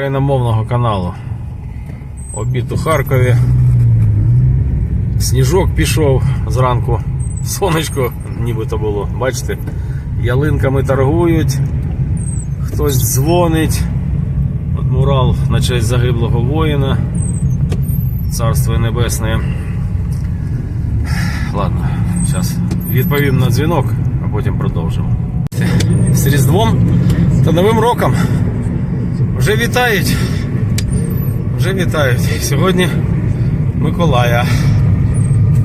Україномовного каналу. Обід у Харкові. Сніжок пішов зранку. Сонечко нібито було. Бачите, ялинками торгують, хтось дзвонить. От мурал на честь загиблого воїна. Царство Небесне. Ладно, зараз відповім на дзвінок, а потім продовжимо. З Різдвом та Новим роком. Вже вітають. Вже вітають. Сьогодні Миколая.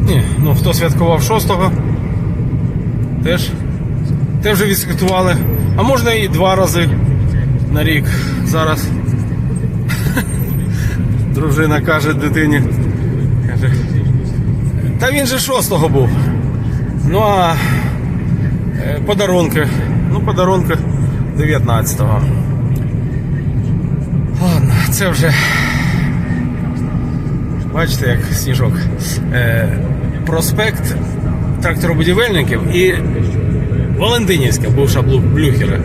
Ні, ну хто святкував 6-го, теж, теж вже відсвяткували. А можна і два рази на рік. Зараз дружина каже дитині. Каже, та він же 6-го був. Ну а е, подарунки. Ну, подарунки 19-го. Це вже. Бачите, як сніжок. Е, проспект тракторобудівельників і Валентинівська, бувша Блюхера.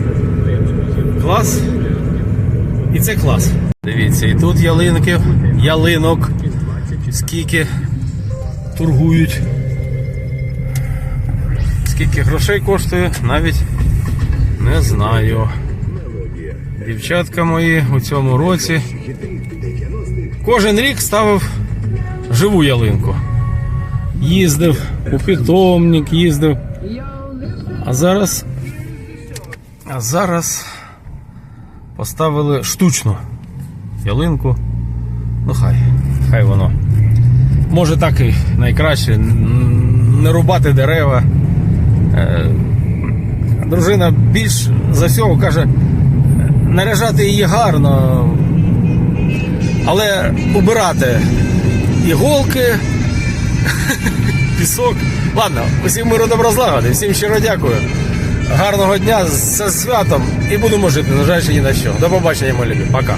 Клас. І це клас. Дивіться, і тут ялинки, ялинок. Скільки торгують. Скільки грошей коштує, навіть не знаю. Дівчатка мої у цьому році кожен рік ставив живу ялинку. Їздив у питомник, їздив. А зараз. А зараз поставили штучну ялинку. Ну хай, хай воно. Може так і найкраще. Не рубати дерева. Е, Дружина більш за всього каже, наряжати її гарно, але убирати іголки, пісок. Ладно, усім миру добра злагоди, всім щиро дякую. Гарного дня з святом і будемо жити, незважаючи ні на що. До побачення, мої любі. Пока.